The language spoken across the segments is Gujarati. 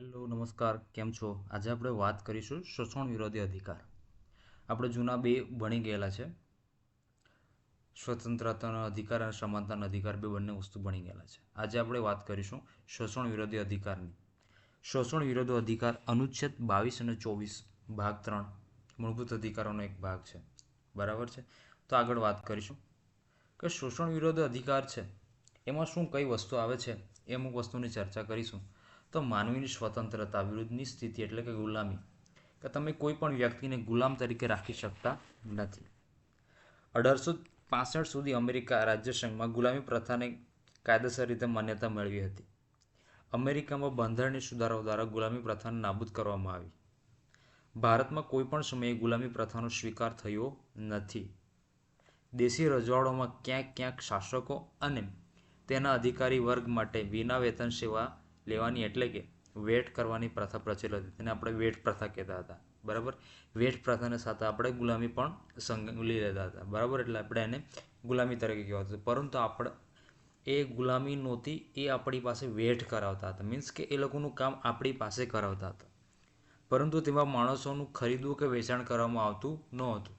હેલો, નમસ્કાર, કેમ છો? આજે આપણે વાત કરીશું શોષણ વિરોધી અધિકાર. આપણે જૂના બે ભણી ગયેલા છે. સ્વતંત્રતાનો અધિકાર અને સમાનતાનો અધિકાર બે બંને વસ્તુ ભણી ગયેલા છે. આજે આપણે વાત કરીશું શોષણ વિરોધી અધિકારની. શોષણ વિરોધી અધિકાર અનુચ્છેદ બાવીસ અને ચોવીસ, ભાગ ત્રણ, મૂળભૂત અધિકારોનો એક ભાગ છે. બરાબર છે? તો આગળ વાત કરીશું કે શોષણ વિરોધી અધિકાર છે. એમાં શું કઈ વસ્તુ આવે છે? એ અમુક વસ્તુની ચર્ચા કરીશું. તો માનવીની સ્વતંત્રતા વિરુદ્ધની સ્થિતિ એટલે કે ગુલામી, કે તમે કોઈ પણ વ્યક્તિને ગુલામ તરીકે રાખી શકતા નથી. અઢારસો પાસઠ સુધી અમેરિકા રાજ્યસંઘમાં ગુલામી પ્રથાને કાયદેસર રીતે માન્યતા મેળવી હતી. અમેરિકામાં બંધારણીય સુધારાઓ દ્વારા ગુલામી પ્રથાને નાબૂદ કરવામાં આવી. ભારતમાં કોઈ પણ સમયે ગુલામી પ્રથાનો સ્વીકાર થયો નથી. દેશી રજવાડોમાં ક્યાંક ક્યાંક શાસકો અને તેના અધિકારી વર્ગ માટે વિના વેતન સેવા લેવાની એટલે કે વેટ કરવાની પ્રથા પ્રચલિત હતી. તેને આપણે વેટ પ્રથા કહેતા હતા. બરાબર? વેટ પ્રથાને સાથે આપણે ગુલામી પણ સંગલી લેતા હતા. બરાબર? એટલે આપણે એને ગુલામી તરીકે કહેવાતું હતું. પરંતુ આપણે એ ગુલામી નહોતી, એ આપણી પાસે વેટ કરાવતા હતા. મીન્સ કે એ લોકોનું કામ આપણી પાસે કરાવતા હતા. પરંતુ તેમાં માણસોનું ખરીદવું કે વેચાણ કરવામાં આવતું નહોતું.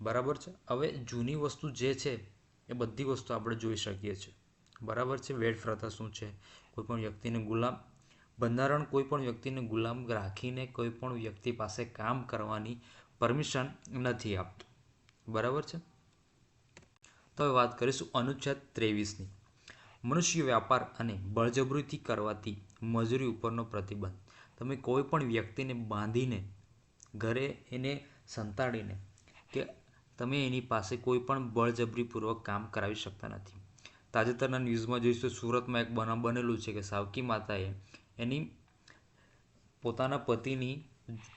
બરાબર છે? હવે જૂની વસ્તુ જે છે, એ બધી વસ્તુ આપણે જોઈ શકીએ છીએ. બરાબર છે? વેટ પ્રથા શું છે? કોઈ પણ વ્યક્તિને ગુલામ, બંધારણ કોઈ પણ વ્યક્તિને ગુલામ રાખીને કોઈ પણ વ્યક્તિ પાસે કામ કરવાની પરમિશન નથી આપતું. બરાબર છે? તો હવે વાત કરીશું અનુચ્છેદ ત્રેવીસની. મનુષ્ય વ્યાપાર અને બળજબરીથી કરવાથી મજૂરી ઉપરનો પ્રતિબંધ. તમે કોઈ પણ વ્યક્તિને બાંધીને, ઘરે એને સંતાડીને કે તમે એની પાસે કોઈ પણ બળજબરીપૂર્વક કામ કરાવી શકતા નથી. તાજેતરના ન્યૂઝમાં જોઈશું સુરતમાં એક બનાવ બનેલું છે કે સાવકી માતાએ એની પોતાના પતિની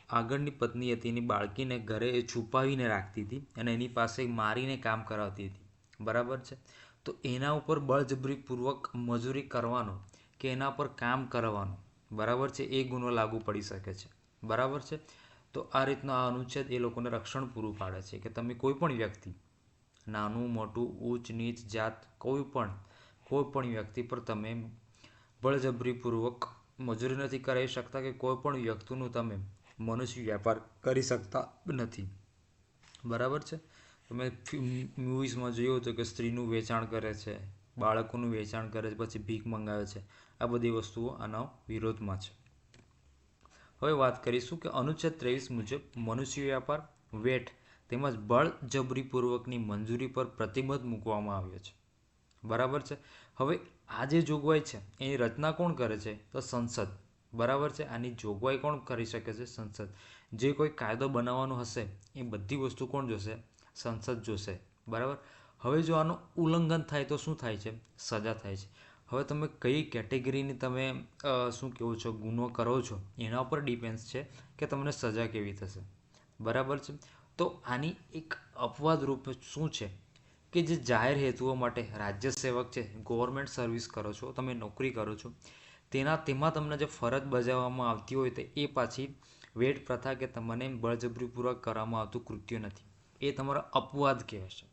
આગળની પત્ની હતી, એની બાળકીને ઘરે એ છુપાવીને રાખતી હતી અને એની પાસે મારીને કામ કરાવતી હતી. બરાબર છે? તો એના ઉપર બળજબરીપૂર્વક મજૂરી કરવાનો કે એના પર કામ કરવાનો, બરાબર છે? એ ગુનો લાગુ પડી શકે છે. બરાબર છે? તો આ રીતનો આ અનુચ્છેદ એ લોકોને રક્ષણ પૂરું પાડે છે કે તમે કોઈ પણ વ્યક્તિ નાનું, મોટું ઊંચ નીચ, જાત, કોઈ પણ કોઈ પણ વ્યક્તિ પર તમે બળજબરીપૂર્વક મજૂરી નથી કરાવી શકતા કે કોઈ પણ વ્યક્તિનું તમે મનુષ્ય વ્યાપાર કરી શકતા નથી. બરાબર છે? તમે મૂવીઝમાં જોયું હતું કે સ્ત્રીનું વેચાણ કરે છે, બાળકોનું વેચાણ કરે છે, પછી ભીખ મંગાવે છે. આ બધી વસ્તુઓ આના વિરોધમાં છે. હવે વાત કરીશું કે અનુચ્છેદ ત્રેવીસ મુજબ મનુષ્ય વ્યાપાર વેટ તેમજ બળજબરીપૂર્વકની મંજૂરી પર પ્રતિબંધ મૂકવામાં આવ્યો છે. બરાબર છે? હવે આ જે જોગવાઈ છે, એની રચના કોણ કરે છે? તો સંસદ. બરાબર છે? આની જોગવાઈ કોણ કરી શકે છે? સંસદ. જે કોઈ કાયદો બનાવવાનો હશે, એ બધી વસ્તુ કોણ જોશે? સંસદ જોશે. બરાબર? હવે જો આનું ઉલ્લંઘન થાય તો શું થાય છે? સજા થાય છે. હવે તમે કઈ કેટેગરીની તમે શું કહો છો, ગુનો કરો છો, એના ઉપર ડિપેન્ડ છે કે તમને સજા કેવી થશે. બરાબર છે? તો આની એક અપવાદ રૂપ શું છે? કે જે જાહેર હેતુઓ માટે રાજ્ય સેવક છે ગવર્મેન્ટ સર્વિસ કરો છો, તમે નોકરી કરો છો, તેના તેમાં તમને જે ફરજ બજાવવામાં આવતી હોય તો એ પાછી વેટ પ્રથા કે તમને બળજબરીપૂર્વક કરવામાં આવતું કૃત્ય નથી. એ તમારો અપવાદ કહેવાશે.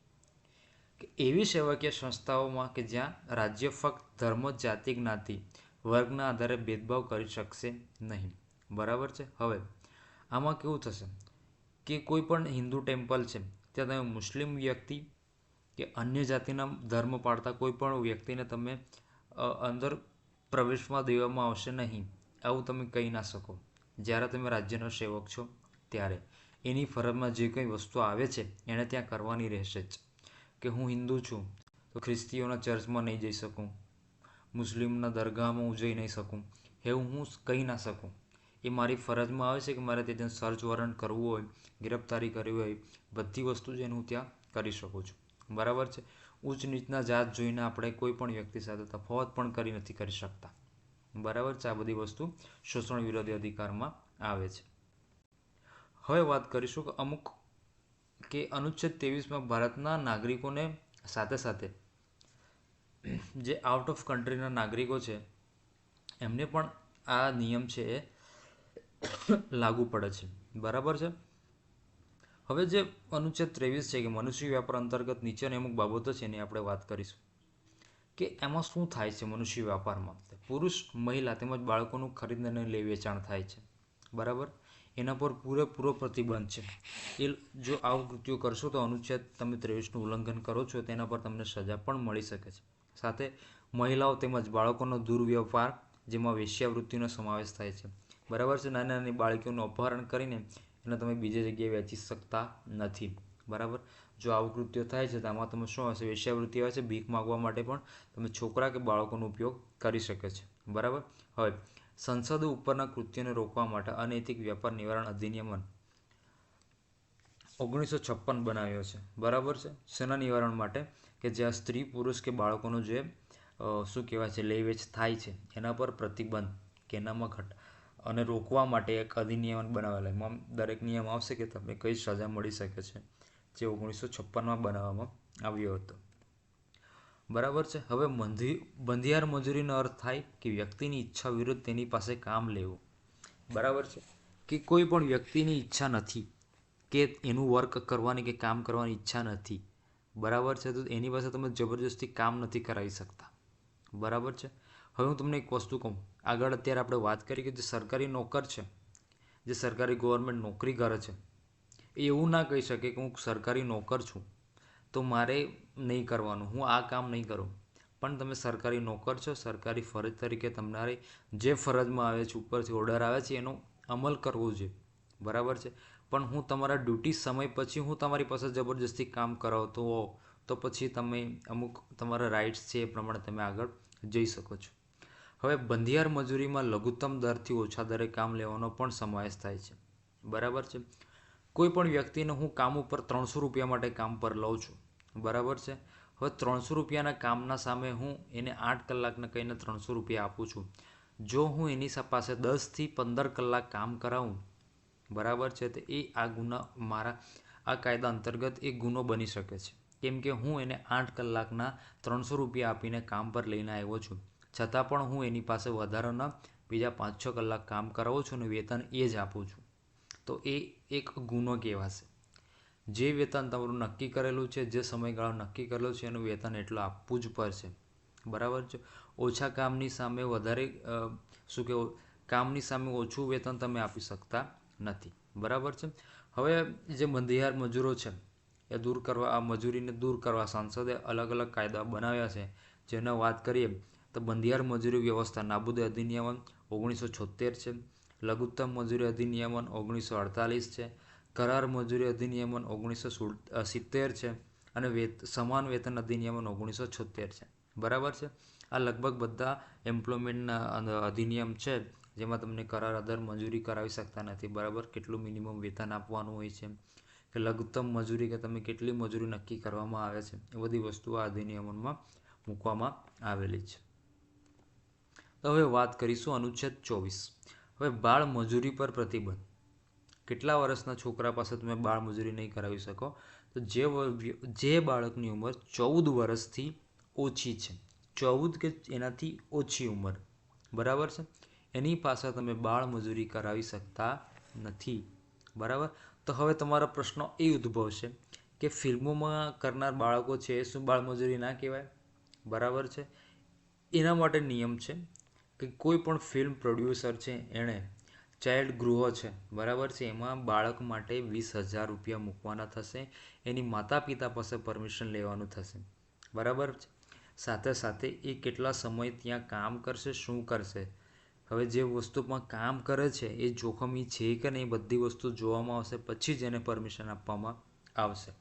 કે એવી સેવકીય સંસ્થાઓમાં કે જ્યાં રાજ્ય ફક્ત ધર્મ, જાતિ, જ્ઞાતિ, વર્ગના આધારે ભેદભાવ કરી શકશે નહીં. બરાબર છે? હવે, આમાં કેવું થશે? કે કોઈ પણ હિન્દુ ટેમ્પલ છે, ત્યાં તમે મુસ્લિમ વ્યક્તિ કે અન્ય જાતિના ધર્મ પાળતા કોઈ પણ વ્યક્તિને તમે અંદર પ્રવેશમાં દેવામાં આવશે નહીં. આવું તમે કહી ના શકો. જ્યારે તમે રાજ્યનો સેવક છો, ત્યારે. એની ફરજમાં જે કંઈ વસ્તુ આવે છે એણે ત્યાં કરવાની રહેશે જ. કે હું હિન્દુ છું, તો ખ્રિસ્તીઓના ચર્ચમાં નહીં જઈ શકું. મુસ્લિમના દરગાહમાં હું જઈ નહીં શકું. એવું હું કહી ના શકું. એ મારી ફરજમાં આવે છે કે મારે ત્યાં સર્ચ વોરંટ કરવું હોય, ગિરફ્તારી કરવી હોય, બધી વસ્તુ છે હું ત્યાં કરી શકું છું. બરાબર છે? ઉચ્ચ નીચના જાત જોઈને આપણે કોઈ પણ વ્યક્તિ સાથે તફાવત પણ કરી નથી કરી શકતા. બરાબર છે? આ બધી વસ્તુ શોષણ વિરોધી અધિકારમાં આવે છે. હવે વાત કરીશું કે અમુક કે અનુચ્છેદ ત્રેવીસમાં ભારતના નાગરિકોને સાથે સાથે જે આઉટ ઓફ કન્ટ્રીના નાગરિકો છે, એમને પણ આ નિયમ છે એ લાગુ પડે છે. બરાબર છે? હવે જે અનુચ્છેદ ત્રેવીસ છે કે મનુષ્ય વ્યાપાર અંતર્ગત નીચેની અમુક બાબતો છે એની આપણે વાત કરીશું. કે એમાં શું થાય છે મનુષ્ય વ્યાપારમાં? પુરુષ, મહિલા તેમજ બાળકોનું ખરીદ અને લે વેચાણ થાય છે. બરાબર? એના પર પૂરેપૂરો પ્રતિબંધ છે. એ જો આવું કૃત્યો કરશો તો અનુચ્છેદ તમે ત્રેવીસનું ઉલ્લંઘન કરો છો, તેના પર તમને સજા પણ મળી શકે છે. સાથે મહિલાઓ તેમજ બાળકોનો દુર્વ્યવહાર, જેમાં વેશ્યાવૃત્તિનો સમાવેશ થાય છે. બરાબર છે? નાની નાની બાળકીઓનું અપહરણ કરીને એને તમે બીજી જગ્યાએ વેચી શકતા નથી. બરાબર? જો આવું કૃત્યો થાય છે, તો આમાં તમે શું હશે? વેશ્યાવૃત્તિ આવે છે ભીખ માગવા માટે પણ તમે છોકરા કે બાળકોનો ઉપયોગ કરી શકે છે. બરાબર? હવે, સંસદ ઉપરના કૃત્યોને રોકવા માટે અનૈતિક વેપાર નિવારણ અધિનિયમન ઓગણીસો છપ્પન બનાવ્યો છે. બરાબર છે? સેના નિવારણ માટે કે જ્યાં સ્ત્રી, પુરુષ કે બાળકોનું જે શું કહેવાય છે લે વેચ થાય છે, એના પર પ્રતિબંધ કે એનામાં ઘટ અને રોકવા માટે એક અધિનિયમ બનાવેલા એમાં દરેક નિયમ આવશે કે તમને કઈ સજા મળી શકે છે, જે ઓગણીસો છપ્પનમાં બનાવવામાં આવ્યો હતો. બરાબર છે? હવે મંધી બંધિયાર મજૂરીનો અર્થ થાય કે વ્યક્તિની ઈચ્છા વિરુદ્ધ તેની પાસે કામ લેવું. બરાબર છે? કે કોઈ પણ વ્યક્તિની ઈચ્છા નથી કે એનું વર્ક કરવાની કે કામ કરવાની ઈચ્છા નથી. બરાબર છે? તો એની પાસે તમે જબરજસ્તી કામ નથી કરાવી શકતા. બરાબર છે? હવે હું તમને એક વસ્તુ કહું. આગળ અત્યારે આપણે વાત કરી કે જે સરકારી નોકર છે, જે સરકારી ગવર્મેન્ટ નોકરી કરે છે, એ એવું ના કહી શકે કે હું સરકારી નોકર છું, તો મારે નહીં કરવાનું, હું આ કામ નહીં કરું. પણ તમે સરકારી નોકર છો, સરકારી ફરજ તરીકે તમારે જે ફરજમાં આવે છે, ઉપરથી ઓર્ડર આવે છે, એનો અમલ કરવો જોઈએ. બરાબર છે? પણ હું તમારા ડ્યુટી સમય પછી હું તમારી પાસે જબરજસ્તી કામ કરાવતો હોઉં, તો પછી તમે અમુક તમારા રાઇટ્સ છે એ પ્રમાણે તમે આગળ જઈ શકો છો. હવે બંધિયાર મજૂરીમાં લઘુત્તમ દરથી ઓછા દરે કામ લેવાનો પણ સમાવેશ થાય છે. બરાબર છે? કોઈ પણ વ્યક્તિને હું કામ ઉપર ત્રણસો રૂપિયા માટે કામ પર લઉં છું. બરાબર છે? હવે ત્રણસો રૂપિયાના કામના સામે હું એને આઠ કલાકને કહીને ત્રણસો રૂપિયા આપું છું. જો હું એની પાસે દસથી પંદર કલાક કામ કરાવું, બરાબર છે? તો એ આ ગુના મારા, આ કાયદા અંતર્ગત એક ગુનો બની શકે છે. કેમ કે હું એને આઠ કલાકના ત્રણસો રૂપિયા આપીને કામ પર લઈને આવ્યો છું. છતાં પણ હું એની પાસે વધારાના બીજા પાંચ છ કલાક કામ કરાવું છું અને વેતન એ જ આપું છું. તો એ એક ગુનો કહેવાશે. જે વેતન તમારું નક્કી કરેલું છે, જે સમયગાળો નક્કી કરેલો છે, એનું વેતન એટલું આપવું જ પડશે. બરાબર છે? ઓછા કામની સામે વધારે શું કહેવું કામની સામે ઓછું વેતન તમે આપી શકતા નથી. બરાબર છે? હવે જે બંધિયાર મજૂરો છે, એ દૂર કરવા, આ મજૂરીને દૂર કરવા સાંસદે અલગ અલગ કાયદા બનાવ્યા છે. જેનો વાત કરીએ તો બંધિયાર મજૂરી વ્યવસ્થા નાબૂદ અધિનિયમન ઓગણીસો છોતેર છે. લઘુત્તમ મજૂરી અધિનિયમન ઓગણીસો અડતાલીસ છે. કરાર મજૂરી અધિનિયમન ઓગણીસો સિત્તેર છે અને વેત, સમાન વેતન અધિનિયમન ઓગણીસો છોતેર છે. બરાબર છે? આ લગભગ બધા એમ્પ્લોયમેન્ટના અધિનિયમ છે જેમાં તમને કરાર આધાર મજૂરી કરાવી શકતા નથી. બરાબર? કેટલું મિનિમમ વેતન આપવાનું હોય છે. કે લઘુત્તમ મજૂરી કે તમે કેટલી મજૂરી નક્કી કરવામાં આવે છે. એ બધી વસ્તુઓ આ અધિનિયમમાં મૂકવામાં આવેલી છે. હવે વાત કરીશું અનુચ્છેદ ચોવીસ. હવે બાળ મજૂરી પર પ્રતિબંધ. કેટલા વર્ષના છોકરા પાસે તમે બાળ મજૂરી નહીં કરાવી શકો? તો જે જે બાળકની ઉંમર ચૌદ વર્ષથી ઓછી છે. ચૌદ કે એનાથી ઓછી ઉંમર. બરાબર છે? એની પાસે તમે બાળ મજૂરી કરાવી શકતા નથી. બરાબર? તો હવે તમારો પ્રશ્નો એ ઉદ્ભવશે કે ફિલ્મોમાં કરનાર બાળકો છે શું બાળમજૂરી ના કહેવાય? બરાબર છે? એના માટે નિયમ છે કે કોઈ પણ ફિલ્મ પ્રોડ્યુસર છે, એણે ચાઇલ્ડ ગૃહો છે, બરાબર છે, એમાં બાળક માટે વીસ હજાર રૂપિયા મૂકવાના થશે, એની માતા પિતા પાસે પરમિશન લેવાનું થશે, બરાબર છે? સાથે સાથે એ કેટલા સમય ત્યાં કામ કરશે, શું કરશે? હવે જે વસ્તુમાં કામ કરે છે, એ જોખમી છે કે નહીં બધી વસ્તુ જોવામાં આવશે, પછી જ એને પરમિશન આપવામાં આવશે.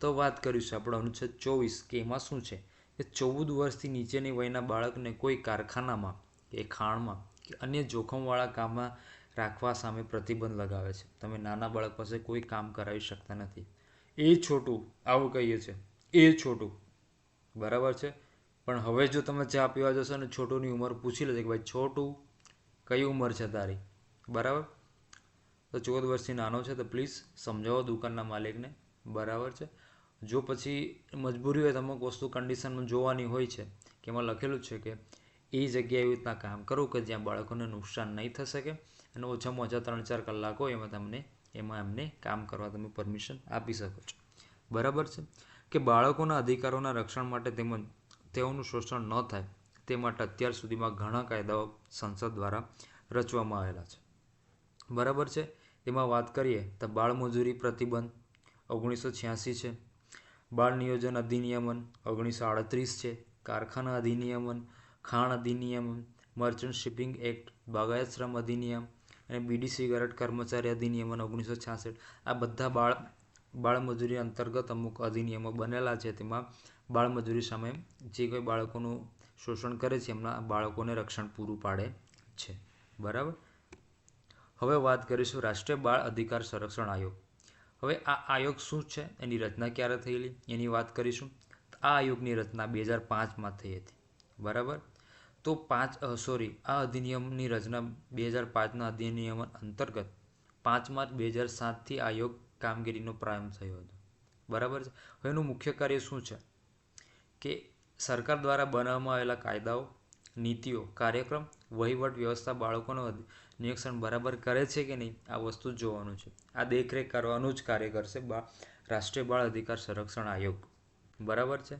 તો વાત કરીશું આપણે અનુચ્છેદ ચોવીસ, કે એમાં શું છે? કે ચૌદ વર્ષથી નીચેની વયના બાળકને કોઈ કારખાનામાં કે ખાણમાં કે અન્ય જોખમવાળા કામમાં રાખવા સામે પ્રતિબંધ લગાવે છે. તમે નાના બાળક પાસે કોઈ કામ કરાવી શકતા નથી. એ છોટું, આવું કહીએ છે, એ છોટું. બરાબર છે? પણ હવે જો તમે ચા પીવા જશો ને છોટુની ઉંમર પૂછી લેજો કે ભાઈ, છોટું, કઈ ઉંમર છે તારી? બરાબર? તો ચૌદ વર્ષથી નાનો છે તો પ્લીઝ સમજાવો દુકાનના માલિકને. બરાબર છે? જો પછી મજબૂરી હોય તો અમુક વસ્તુ કન્ડિશનમાં જોવાની હોય છે, કે એમાં લખેલું છે કે એ જગ્યાએ એવી રીતના કામ કરવું કે જ્યાં બાળકોને નુકસાન નહીં થઈ શકે અને ઓછામાં ઓછા ત્રણ ચાર કલાકો એમાં તમને, એમાં એમને કામ કરવા તમે પરમિશન આપી શકો છો. બરાબર છે? કે બાળકોના અધિકારોના રક્ષણ માટે તેમજ તેઓનું શોષણ ન થાય, તે માટે અત્યાર સુધીમાં ઘણા કાયદાઓ સંસદ દ્વારા રચવામાં આવેલા છે. બરાબર છે? એમાં વાત કરીએ તો બાળમજૂરી પ્રતિબંધ ઓગણીસો છ્યાસી છે. બાળ નિયોજન અધિનિયમન ઓગણીસો આડત્રીસ છે. કારખાના અધિનિયમન, ખાણ અધિનિયમ મર્ચન્ટ શિપિંગ એક્ટ, બાગાયત શ્રમ અધિનિયમ અને બીડી સિગારેટ કર્મચારી અધિનિયમન ઓગણીસો છાસઠ. આ બધા બાળ, બાળમજૂરી અંતર્ગત અમુક અધિનિયમો બનેલા છે. તેમાં બાળમજૂરી સામે જે કોઈ બાળકોનું શોષણ કરે છે, એમના બાળકોને રક્ષણ પૂરું પાડે છે. બરાબર? હવે વાત કરીશું રાષ્ટ્રીય બાળ અધિકાર સંરક્ષણ આયોગ હવે આ આયોગ શું છે? એની રચના ક્યારે થયેલી? એની વાત કરીશું. આ આયોગની રચના બે હજાર પાંચમાં થઈ હતી. બરાબર? તો પાંચ સોરી આ અધિનિયમની રચના બે હજાર પાંચના અધિનિયમ અંતર્ગત પાંચ માર્ચ બે હજાર સાતથી આયોગ કામગીરીનો પ્રારંભ થયો હતો. બરાબર છે? હવે એનું મુખ્ય કાર્ય શું છે? કે સરકાર દ્વારા બનાવવામાં આવેલા કાયદાઓ, નીતિઓ, કાર્યક્રમ, વહીવટ વ્યવસ્થા બાળકોનું નિરીક્ષણ બરાબર કરે છે કે નહીં, આ વસ્તુ જોવાનું છે. આ દેખરેખ કરવાનું જ કાર્ય કરશે બા, રાષ્ટ્રીય બાળ અધિકાર સંરક્ષણ આયોગ. બરાબર છે?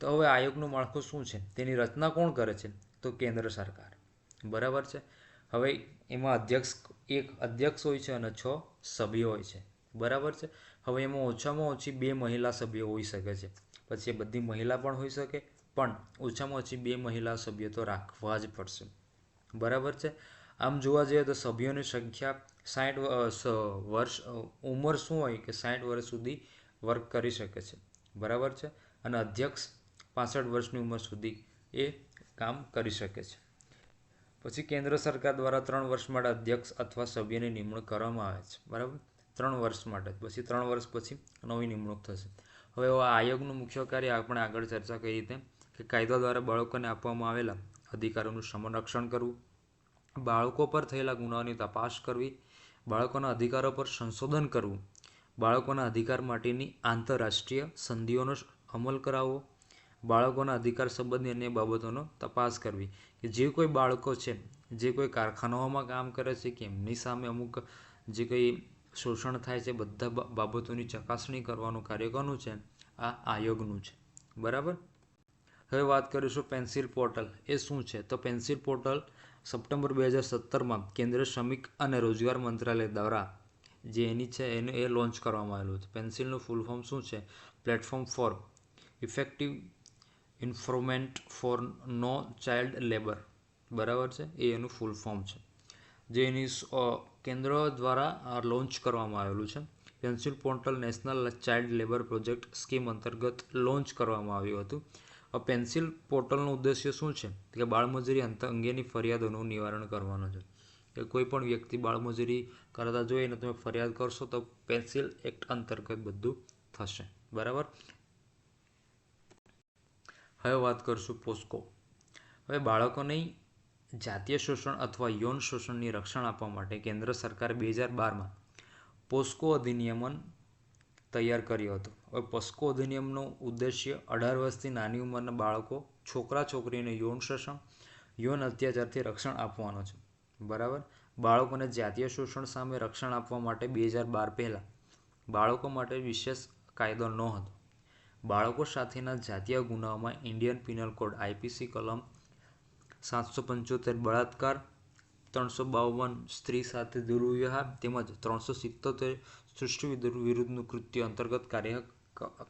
તો હવે આયોગનું માળખું શું છે? તેની રચના કોણ કરે છે? તો કેન્દ્ર સરકાર. બરાબર છે? હવે એમાં અધ્યક્ષ, એક અધ્યક્ષ હોય છે અને છ સભ્યો હોય છે. બરાબર છે? હવે એમાં ઓછામાં ઓછી બે મહિલા સભ્યો હોઈ શકે છે. પછી એ બધી મહિલા પણ હોઈ શકે, પણ ઓછામાં ઓછી બે મહિલા સભ્યો તો રાખવા જ પડશે. બરાબર છે? આમ જોવા જઈએ તો સભ્યોની સંખ્યા સાઠ વર્ષ ઉંમર શું હોય કે સાઠ વર્ષ સુધી વર્ક કરી શકે છે? બરાબર છે? અને અધ્યક્ષ પાસઠ વર્ષની ઉંમર સુધી એ કામ કરી શકે છે. પછી કેન્દ્ર સરકાર દ્વારા ત્રણ વર્ષ માટે અધ્યક્ષ અથવા સભ્યની નિમણૂક કરવામાં આવે છે. બરાબર? ત્રણ વર્ષ માટે. પછી ત્રણ વર્ષ પછી નવી નિમણૂક થશે. હવે આ આયોગનું મુખ્ય કાર્ય આપણે આગળ ચર્ચા કરી રીતે કે કાયદા દ્વારા બાળકોને આપવામાં આવેલા અધિકારોનું સંરક્ષણ કરવું, બાળકો પર થયેલા ગુનાઓની તપાસ કરવી, બાળકોના અધિકારો પર સંશોધન કરવું, બાળકોના અધિકાર માટેની આંતરરાષ્ટ્રીય સંધિઓનો અમલ કરાવવો, બાળકોના અધિકાર સંબંધી અન્ય બાબતોનો તપાસ કરવી. કે જે કોઈ બાળકો છે, જે કોઈ કારખાનાઓમાં કામ કરે છે કે એમની સામે અમુક જે કંઈ શોષણ થાય છે, બધા બાબતોની ચકાસણી કરવાનું કાર્ય કોનું છે? આ આયોગનું છે. બરાબર? હવે વાત કરીશું પેન્સિલ પોર્ટલ. એ શું છે? તો પેન્સિલ પોર્ટલ સપ્ટેમ્બર બે હજાર સત્તરમાં કેન્દ્રીય શ્રમિક અને રોજગાર મંત્રાલય દ્વારા જે એની છે એને એ લોન્ચ કરવામાં આવેલું છે. પેન્સિલનું ફૂલ ફોર્મ શું છે? Platform for effective enforcement for no child labour બરાબર છે? એ એનું ફૂલ ફોર્મ છે. જે એની કેન્દ્ર દ્વારા લોન્ચ કરવામાં આવેલું છે. Pencil portal national child labour project scheme અંતર્ગત લોન્ચ કરવામાં આવ્યું હતું. પેન્સિલ પોર્ટલનો ઉદ્દેશ્ય શું છે? કે બાળમજૂરી અંગેની ફરિયાદોનું નિવારણ કરવાનો છે. કે કોઈ પણ વ્યક્તિ બાળમજૂરી કરતા જોઈએ ને તમે ફરિયાદ કરશો તો પેન્સિલ એક્ટ અંતર્ગત બધું થશે. બરાબર? હવે વાત કરીશું પોસ્કો હવે બાળકોની જાતીય શોષણ અથવા યૌન શોષણની રક્ષણ આપવા માટે કેન્દ્ર સરકાર બે હજાર બારમાં પોસ્કો અધિનિયમન તૈયાર કર્યો હતો. હવે પોસ્કો અધિનિયમનો ઉદ્દેશ્ય અઢાર વર્ષથી નાની ઉંમરના બાળકો, છોકરા, છોકરીને યૌન શોષણ, યૌન અત્યાચારથી રક્ષણ આપવાનો છે. બરાબર? બાળકોને જાતીય શોષણ સામે રક્ષણ આપવા માટે બે હજાર બાર પહેલાં બાળકો માટે વિશેષ કાયદો ન હતો બાળકો સાથેના જાતીય ગુનાઓમાં ઇન્ડિયન પિનલ કોડ આઈપીસી કલમ સાતસો પંચોતેર બળાત્કાર, ત્રણસો બાવન સ્ત્રી સાથે દુર્વ્યવહાર તેમજ ત્રણસો સિત્તોતેર સૃષ્ટિ વિરુદ્ધનું કૃત્ય અંતર્ગત કાર્ય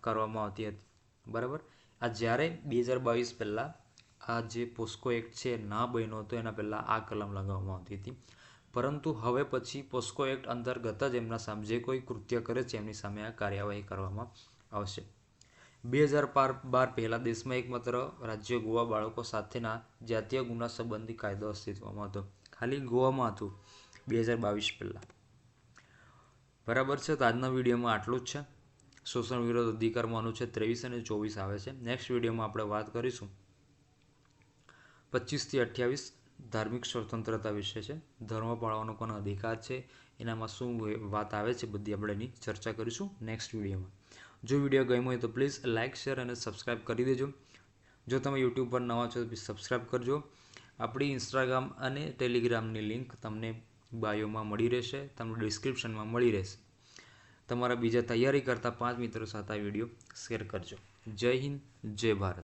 કરવામાં આવતી હતી. બરાબર? આ જ્યારે બે હજાર બાવીસ પહેલાં આ જે પોસ્કો એક્ટ છે ના બન્યો હતો એના પહેલાં આ કલમ લગાવવામાં આવતી હતી. પરંતુ હવે પછી પોસ્કો એક્ટ અંતર્ગત જ એમના સામે જે કોઈ કૃત્ય કરે છે એમની સામે આ કાર્યવાહી કરવામાં આવશે. બે હજાર બાર બાર પહેલાં દેશમાં એકમાત્ર રાજ્ય ગોવા બાળકો સાથેના જાતીય ગુના સંબંધી કાયદો અસ્તિત્વમાં હતો. ખાલી ગોવામાં હતું બે હજાર બાવીસ પહેલાં. બરાબર છે? તો આજના વિડીયોમાં આટલું જ છે. શોષણ વિરોધ અધિકારમાં અનુચ્છેદ ત્રેવીસ અને ચોવીસ આવે છે. નેક્સ્ટ વિડીયોમાં આપણે વાત કરીશું પચીસથી અઠ્યાવીસ ધાર્મિક સ્વતંત્રતા વિશે છે. ધર્મ પાળવાનો કોનો અધિકાર છે. એનામાં શું વાત આવે છે બધી આપણે એની ચર્ચા કરીશું નેક્સ્ટ વિડીયોમાં. જો વીડિયો ગમ્યો હોય તો પ્લીઝ લાઇક શેર અને સબસ્ક્રાઈબ કરી દેજો. જો તમે યુટ્યુબ પર નવા છો તો સબસ્ક્રાઈબ કરજો. આપણી ઇન્સ્ટાગ્રામ અને ટેલિગ્રામની લિંક તમને બાયોમાં મળી રહેશે. તમને ડિસ્ક્રિપ્શનમાં મળી રહેશે. તમારા બીજા તૈયારી કરતા પાંચ મિત્રો સાથે આ વીડિયો શેર કરજો. જય હિન્દ, જય ભારત.